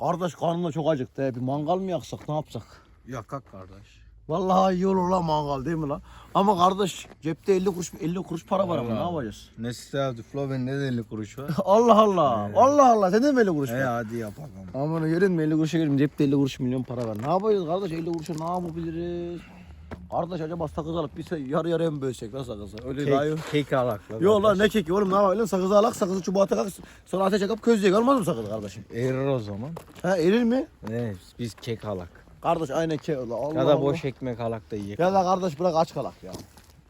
Kardeş karnım da çok acıktı. he. Bir mangal mı yaksak ne yapsak? Yakak kardeş. Vallahi iyi olur lan mangal değil mi lan? Ama kardeş cepte 50 kuruş 50 kuruş para var ama ne yapacağız? Ne sevdi Flo ben ne de 50 kuruş var. Allah Allah. Allah Allah. Sende mi 50 kuruş He var? hadi yapak ama. Aman görün mü 50 kuruşa görün cepte 50 kuruş milyon para var. Ne yapacağız kardeş 50 kuruşa ne yapabiliriz? Kardeş acaba sakız alıp biz yarı yarıya mı bölsek lan sakızı? Öyle daha iyi. Kek, kek alakla. Yok lan ne keki oğlum ne yapalım lan sakızı alak sakızı çubuğa takak sonra ateş yakıp közleyek olmaz mı sakız kardeşim? Erir o zaman. Ha erir mi? Ne biz kek alak. Kardeş aynı ke Allah Allah. Ya da boş ekmek alak da yiyek. Ya da kardeş bırak aç kalak ya.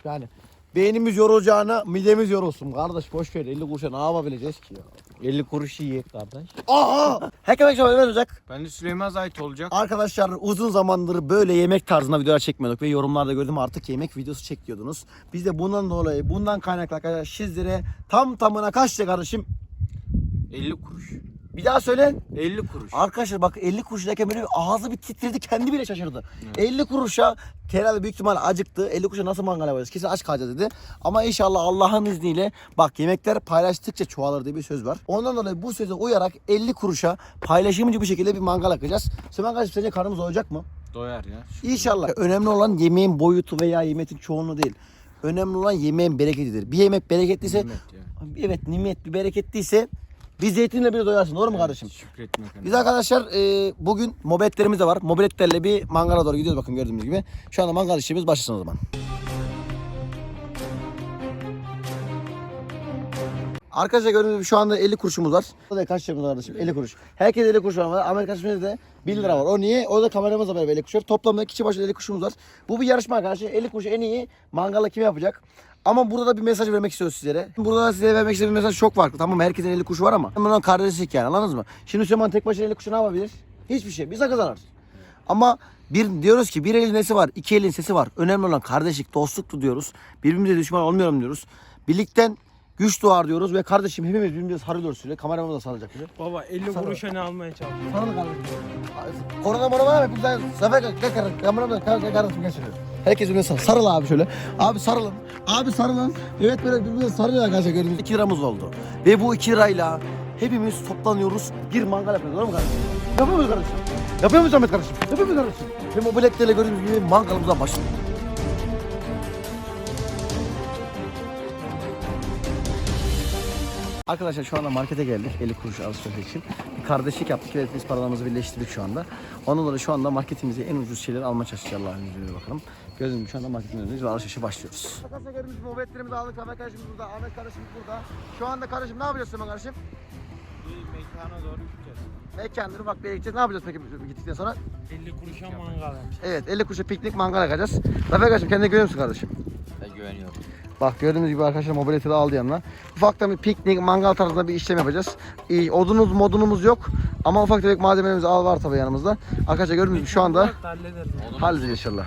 Yani beynimiz yorulacağına midemiz yorulsun kardeş boş ver 50 kuruşa ne yapabileceğiz ki ya? 50 kuruş yiyek kardeş. Aha! Hekmek şöyle olacak. Ben de Süleyman Zayt olacak. Arkadaşlar uzun zamandır böyle yemek tarzında videolar çekmiyorduk ve yorumlarda gördüm artık yemek videosu çek diyordunuz. Biz de bundan dolayı bundan kaynaklı arkadaşlar sizlere tam tamına kaç lira kardeşim? 50 kuruş. Bir daha söyle. 50 kuruş. Arkadaşlar bak 50 kuruş derken böyle ağzı bir titredi kendi bile şaşırdı. 50 kuruşa herhalde büyük ihtimal acıktı. 50 kuruşa nasıl mangal yapacağız? Kesin aç kalacağız dedi. Ama inşallah Allah'ın izniyle bak yemekler paylaştıkça çoğalır diye bir söz var. Ondan dolayı bu söze uyarak 50 kuruşa paylaşımcı bir şekilde bir mangal yakacağız. Süleyman kardeşim sence karnımız doyacak mı? Doyar ya. İnşallah. Önemli olan yemeğin boyutu veya yemeğin çoğunluğu değil. Önemli olan yemeğin bereketidir. Bir yemek bereketliyse, Nimet ya. evet nimet bir bereketliyse bir zeytinle bile doyarsın. Doğru mu kardeşim? Şükretmek. Biz arkadaşlar e, bugün mobiletlerimiz de var. Mobiletlerle bir mangala doğru gidiyoruz bakın gördüğünüz gibi. Şu anda mangal işimiz başlasın o zaman. Arkadaşlar gördüğünüz gibi şu anda 50 kuruşumuz var. Burada kaç liramız var kardeşim? 50 kuruş. Herkes 50 kuruş var. Amerika kardeşimizde de 1 lira var. O niye? O da kameramızla beraber 50 kuruş var. Toplamda kişi başına 50 kuruşumuz var. Bu bir yarışma arkadaşlar. 50 kuruş en iyi mangala kim yapacak? Ama burada da bir mesaj vermek istiyoruz sizlere. Burada da size vermek istediğim mesaj çok farklı. Tamam herkesin 50 kuruşu var ama. Bundan kardeşlik yani anladınız mı? Şimdi Süleyman tek başına 50 kuruşu ne yapabilir? Hiçbir şey. Sakız arar. Ama bir diyoruz ki bir elin nesi var, iki elin sesi var. Önemli olan kardeşlik, dostluktu diyoruz. Birbirimize düşman olmayalım diyoruz. Birlikten güç doğar diyoruz ve kardeşim hepimiz birbirimize sarılıyoruz sürekli. Kameramız da sarılacak bize. Baba 50 Sana- kuruşa ne almaya çalışıyorsun? Sarıl kardeşim. Korona morona var mı? Güzel. Gel kardeşim. Kameramda gel kardeşim şöyle. Herkes birbirine sarıl. Sarıl abi şöyle. Abi sarılın. Abi sarılın. Evet böyle birbirine sarılıyor arkadaşlar gördüğünüz 2 liramız oldu. Ve bu 2 lirayla hepimiz toplanıyoruz. Bir mangal yapıyoruz. Doğru mu kardeşim? Yapıyor muyuz kardeşim? Yapıyor muyuz Ahmet kardeşim? Yapıyor muyuz kardeşim? Ve mobiletlerle gördüğünüz gibi mangalımıza başlıyoruz. Arkadaşlar şu anda markete geldik 50 kuruş alışveriş için. Bir kardeşlik yaptık ve biz paralarımızı birleştirdik şu anda. Ondan dolayı şu anda marketimize en ucuz şeyleri almaya çalışacağız Allah'ın izniyle bakalım. Gibi şu anda marketin önündeyiz ve alışverişe başlıyoruz. Arkadaşlar gördüğünüz gibi mobiletlerimizi aldık. Ahmet kardeşimiz burada, Ahmet kardeşimiz burada. Şu anda kardeşim ne yapacağız Süleyman kardeşim? Bir mekana doğru gideceğiz. Mekandır bak bir gideceğiz. Ne yapacağız peki gittikten sonra? 50 kuruşa mangal yapacağız. Evet 50 kuruşa piknik mangal yakacağız. Zafer kardeşim kendine görüyor musun kardeşim? Ben güveniyorum. Bak gördüğünüz gibi arkadaşlar mobileti de aldı yanına. Ufaktan bir piknik, mangal tarzında bir işlem yapacağız. İyi, odunumuz, modunumuz yok. Ama ufak tefek malzemelerimiz al var tabii yanımızda. Arkadaşlar gördüğünüz gibi şu anda halledeceğiz inşallah.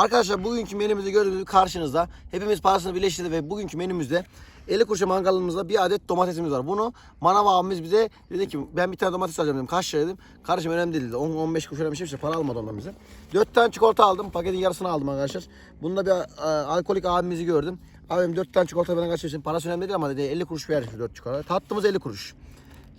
Arkadaşlar bugünkü menümüzü gördüğünüz karşınızda. Hepimiz parasını birleştirdik ve bugünkü menümüzde 50 kuruşa mangalımızda bir adet domatesimiz var. Bunu manav abimiz bize dedi ki ben bir tane domates alacağım dedim. Kaç lira dedim. Kardeşim önemli değil dedi. 10-15 kuruş bir şey para almadı ondan bize. 4 tane çikolata aldım. Paketin yarısını aldım arkadaşlar. Bunda bir e, alkolik abimizi gördüm. Abim 4 tane çikolata bana kaç için parası önemli değil ama dedi 50 kuruş vermiş 4 çikolata. Tatlımız 50 kuruş.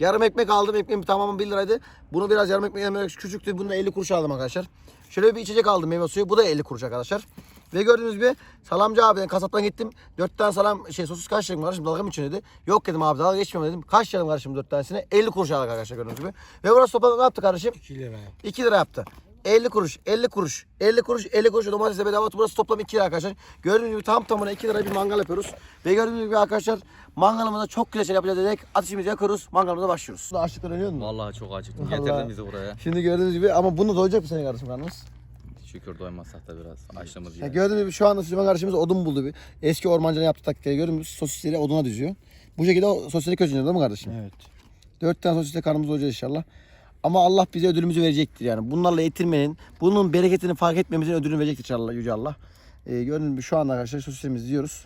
Yarım ekmek aldım. Ekmeğim tamamı 1 liraydı. Bunu biraz yarım ekmek yemek küçüktü. Bunu da 50 kuruş aldım arkadaşlar. Şöyle bir içecek aldım meyve suyu. Bu da 50 kuruş arkadaşlar. Ve gördüğünüz gibi salamcı abi kasaptan gittim. 4 tane salam şey sosis kaç lira kardeşim dalga mı için dedi. Yok dedim abi dalga geçmiyorum dedim. Kaç lira kardeşim 4 tanesine? 50 kuruş aldık arkadaşlar gördüğünüz gibi. Ve burası toplam ne yaptı kardeşim? 2 lira yap. 2 lira yaptı. 50 kuruş, 50 kuruş, 50 kuruş, 50 kuruş domatesle bedava. Burası toplam 2 lira arkadaşlar. Gördüğünüz gibi tam tamına 2 lira bir mangal yapıyoruz. Ve gördüğünüz gibi arkadaşlar mangalımızda çok güzel şey yapacağız dedik. Ateşimizi yakıyoruz, mangalımıza başlıyoruz. Açlıktan ölüyor musun? Vallahi çok acıktım. Vallahi. Getirdin bizi buraya. Şimdi gördüğünüz gibi ama bunu doyacak mı senin kardeşim karnımız? Şükür doymazsak da biraz açlığımız Ya yiyor. gördüğünüz gibi şu anda Süleyman kardeşimiz odun buldu bir. Eski ormancının yaptığı taktikleri gördüğünüz gibi sosisleri oduna diziyor. Bu şekilde o sosisleri közünüyor değil mi kardeşim? Evet. Dört tane sosisle karnımız doyacağız inşallah. Ama Allah bize ödülümüzü verecektir yani. Bunlarla yetinmenin, bunun bereketini fark etmemizin ödülünü verecektir inşallah Yüce Allah. Ee, gördüğünüz gibi şu anda arkadaşlar sosisimizi yiyoruz.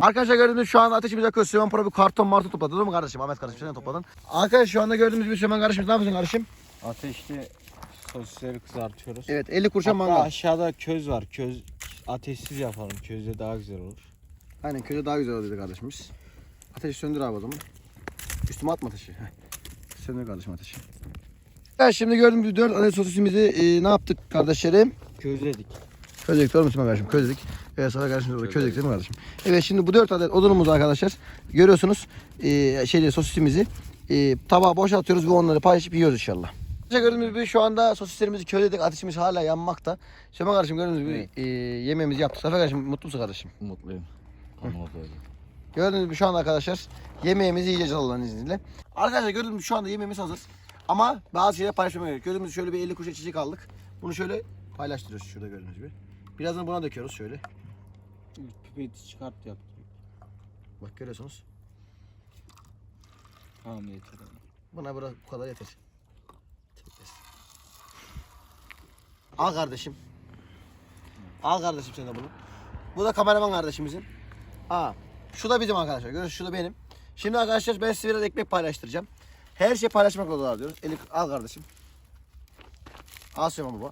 Arkadaşlar gördüğünüz şu anda ateşimizi yakıyoruz. Süleyman Pro bir karton martı topladı değil mi kardeşim? Ahmet kardeşim sen de topladın. Arkadaşlar şu anda gördüğümüz gibi Süleyman kardeşimiz ne yapıyorsun kardeşim? Ateşte sosisleri kızartıyoruz. Evet 50 kuruşa Hatta mangal. aşağıda köz var. Köz ateşsiz yapalım. Közde daha güzel olur. Aynen köyde daha güzel olur dedi kardeşimiz. Ateşi söndür abi o zaman. Üstüme atma ateşi. Heh. Söndür kardeşim ateşi. Evet şimdi gördüğünüz gibi 4 adet sosisimizi e, ne yaptık kardeşlerim? Közledik. Közledik doğru musun kardeşim? Közledik. Evet sana kardeşim közledik değil mi kardeşim? Evet şimdi bu 4 adet odunumuz arkadaşlar. Görüyorsunuz e, şeyleri sosisimizi e, tabağa boşaltıyoruz ve onları paylaşıp yiyoruz inşallah. Arkadaşlar Gördüğünüz gibi şu anda sosislerimizi közledik. Ateşimiz hala yanmakta. Şöyle kardeşim gördüğünüz gibi e, yemeğimizi yaptık. Zafer kardeşim mutlu musun kardeşim? Mutluyum. Öyle. Gördüğünüz gibi şu anda arkadaşlar yemeğimizi yiyeceğiz Allah'ın izniyle. Arkadaşlar gördüğünüz gibi şu anda yemeğimiz hazır. Ama bazı şeyler paylaşmamaya gerek. Gördüğünüz gibi şöyle bir 50 kuruş içecek aldık. Bunu şöyle paylaştırıyoruz şurada gördüğünüz gibi. Birazdan buna döküyoruz şöyle. Pipeti çıkart yap. Bak görüyorsunuz. Tamam yeter. Buna biraz bu kadar yeter. Al kardeşim. Al kardeşim sen de bunu. Bu da kameraman kardeşimizin. Aa, şu da bizim arkadaşlar. Görüyorsunuz şu da benim. Şimdi arkadaşlar ben size biraz ekmek paylaştıracağım. Her şey paylaşmak yolunda diyoruz. Eli, al kardeşim. Al Süleyman baba.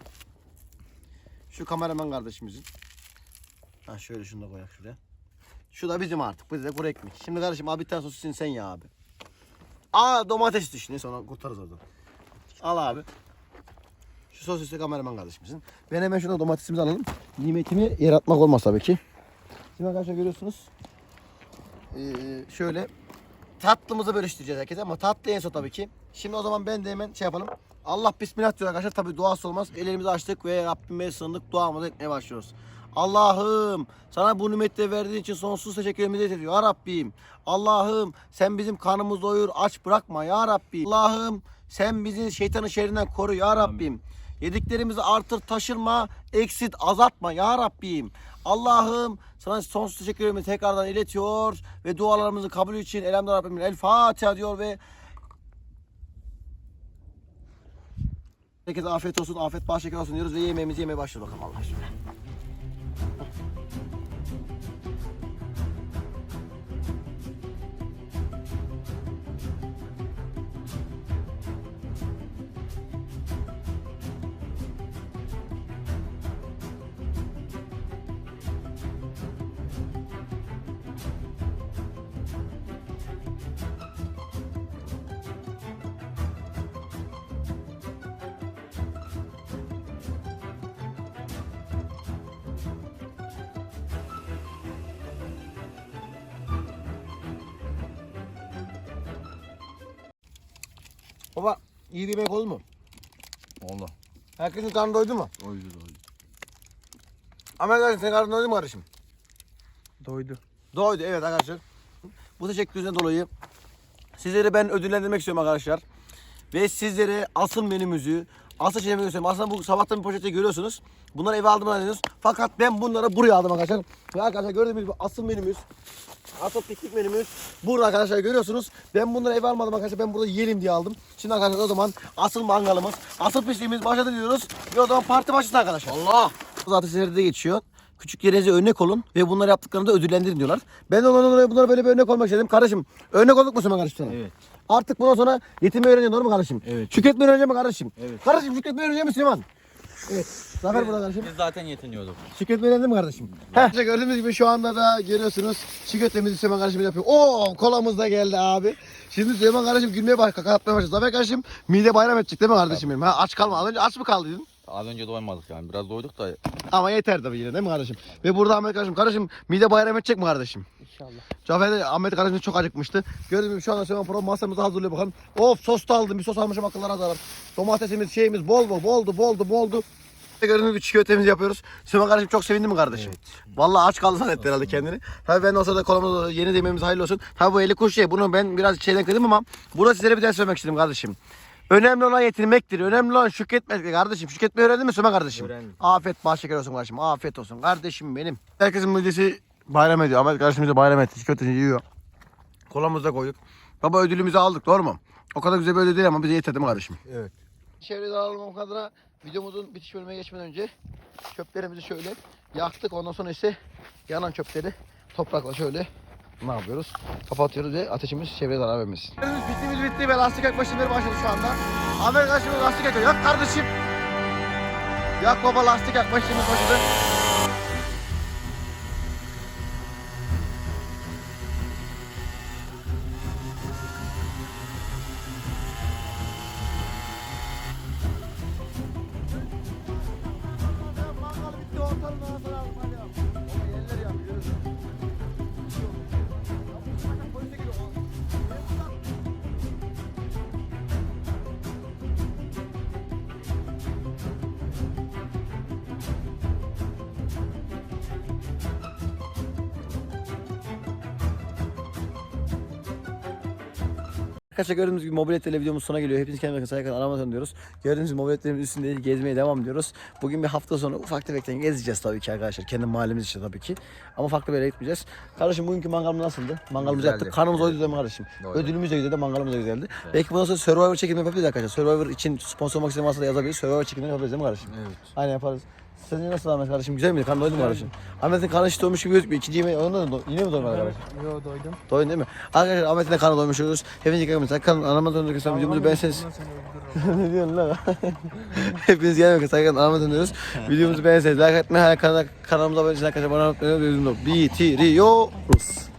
Şu kameraman kardeşimizin. Ha şöyle şunu da koyak şuraya. Şu da bizim artık. Bize de kuru ekmek. Şimdi kardeşim abi bir tane sosisini sen ya abi. Aa domates düştü. Neyse onu kurtarırız oradan. Al abi. Şu sosisli kameraman kardeşimizin. Ben hemen şuna domatesimizi alalım. Nimetini yaratmak olmaz tabii ki. Şimdi arkadaşlar görüyorsunuz. Ee, şöyle tatlımızı bölüştüreceğiz herkese ama tatlı en son tabii ki. Şimdi o zaman ben de hemen şey yapalım. Allah bismillah diyor arkadaşlar. Tabii duası olmaz. Ellerimizi açtık ve Rabbime sığındık. Duamızı etmeye başlıyoruz. Allah'ım sana bu nimetleri verdiğin için sonsuz teşekkürlerimizi ediyor ya Rabbim. Allah'ım sen bizim karnımızı doyur aç bırakma ya Rabbim. Allah'ım sen bizi şeytanın şerrinden koru ya Rabbim. Yediklerimizi artır taşırma, eksit azaltma ya Rabbim. Allah'ım sana sonsuz teşekkürlerimi tekrardan iletiyor ve dualarımızın kabulü için Elhamdülillah Rabbimin El Fatiha diyor ve Herkese afiyet olsun, afiyet bal şeker olsun diyoruz ve yemeğimizi yemeye başlıyoruz bakalım Allah aşkına. İyi bir yemek oldu mu? Oldu. Herkesin karnı doydu mu? Oydu oydu. Ama arkadaşlar senin karnın doydu mu kardeşim? Doydu. Doydu evet arkadaşlar. Bu teşekkürünüzden dolayı sizleri ben ödüllendirmek istiyorum arkadaşlar. Ve sizlere asıl menümüzü, asıl şeyimi göstereyim. Aslında bu sabahtan bir poşette görüyorsunuz. Bunları eve aldım zannediyorsunuz. Fakat ben bunları buraya aldım arkadaşlar. Ve arkadaşlar gördüğünüz gibi asıl menümüz, asıl piknik menümüz burada arkadaşlar görüyorsunuz. Ben bunları eve almadım arkadaşlar. Ben burada yiyelim diye aldım. Şimdi arkadaşlar o zaman asıl mangalımız, asıl pisliğimiz başladı diyoruz. Ve o zaman parti başlasın arkadaşlar. Allah! Zaten sizlerde de geçiyor. Küçüklerinize örnek olun ve bunları yaptıklarında ödüllendirin diyorlar. Ben de dolayı bunlara böyle bir örnek olmak istedim. Kardeşim örnek olduk mu Süleyman kardeşim sana? Evet. Artık bundan sonra yetinme öğreniyorsun doğru mu kardeşim? Evet. Şükretmeyi öğrenecek mi kardeşim? Evet. Kardeşim şükretmeyi öğrenecek mi Süleyman? Evet. Zafer burada kardeşim. Biz zaten yetiniyorduk. Şükretmeyi öğrendin mi kardeşim? Heh. Gördüğünüz gibi şu anda da görüyorsunuz şükretmemizi Süleyman kardeşimiz yapıyor. Oo kolamız da geldi abi. Şimdi Süleyman kardeşim gülmeye bak, kaka atmaya başladı. Zafer kardeşim mide bayram edecek değil mi kardeşim benim? Ha, aç kalma. Az önce aç mı kaldıydın? Az önce doymadık yani. Biraz doyduk da Ama yeter tabii yine değil mi kardeşim? Ve burada Ahmet kardeşim. Kardeşim mide bayram edecek mi kardeşim? İnşallah. Cafer de Ahmet kardeşimiz çok acıkmıştı. Gördüğünüz gibi şu anda Süleyman Pro masamızı hazırlıyor bakalım. Of sos da aldım. Bir sos almışım akıllara zararım. Domatesimiz şeyimiz bol bol boldu boldu boldu. Gördüğünüz gibi çiğ köftemizi yapıyoruz. Süleyman kardeşim çok sevindi mi kardeşim? Vallahi aç kaldı zannetti herhalde kendini. Tabii ben de o sırada kolamızı yeni dememiz hayırlı olsun. Tabii bu 50 kuruş şey. Bunu ben biraz şeyden kırdım ama burada sizlere bir ders vermek istedim kardeşim. Önemli olan yetinmektir. Önemli olan şükretmek kardeşim. Şükretmeyi öğrendin mi Süleyman kardeşim? Öğrendim. Afiyet bal şeker olsun kardeşim. Afiyet olsun kardeşim benim. Herkesin müjdesi bayram ediyor. Ahmet kardeşimiz de bayram etti. Köftesini yiyor. Kolamızı da koyduk. Baba ödülümüzü aldık doğru mu? O kadar güzel bir ödül değil ama bize yeter değil mi kardeşim? Evet. Çevrede alalım o kadar. Videomuzun bitiş bölümüne geçmeden önce çöplerimizi şöyle yaktık. Ondan sonra ise yanan çöpleri toprakla şöyle ne yapıyoruz? Kapatıyoruz ve ateşimiz çevreye zarar vermesin. Bittiğimiz bitti ve lastik yakma işlemleri başladı şu anda. Ahmet kardeşimiz lastik yakıyor. Yak kardeşim. Yak baba lastik yakma işlemimiz başladı. Arkadaşlar gördüğünüz gibi mobiletle videomuz sona geliyor. Hepiniz kendinize saygı arama diyoruz. Gördüğünüz gibi mobiletlerimiz üstünde gezmeye devam ediyoruz. Bugün bir hafta sonu ufak tefekten gezeceğiz tabii ki arkadaşlar. Kendi mahallemiz için tabii ki. Ama farklı bir yere gitmeyeceğiz. Kardeşim bugünkü mangalımız nasıldı? Mangalımızı Güzeldi. yaptık. Karnımız doydu değil mi kardeşim? Doydu. Ödülümüz de güzeldi, mangalımız da güzeldi. Belki bundan sonra Survivor çekimi yapabiliriz arkadaşlar. Survivor için sponsor olmak isteyen varsa da yazabiliriz. Survivor çekimleri yapabiliriz değil mi kardeşim? Evet. Aynen yaparız. Senin nasıl Ahmet kardeşim? Güzel miydi? Karnın doydu mu kardeşim? Ahmet'in karnı hiç doymuş gibi gözükmüyor. İkinci yemeği onda da do- yine mi doymadı kardeşim? Yo doydum. Doyun değil mi? Arkadaşlar Ahmet'in de karnı doymuş oluruz. Hepinize gelmeyin. Kanalın anama döndük. Sen videomuzu beğenseniz. ne diyorsun lan? Hepiniz gelmeyin. Sakın anama dönüyoruz. videomuzu beğenseniz like etmeyi, kanalımıza abone olmayı, arkadaşlar bana unutmayın. Bitiriyoruz.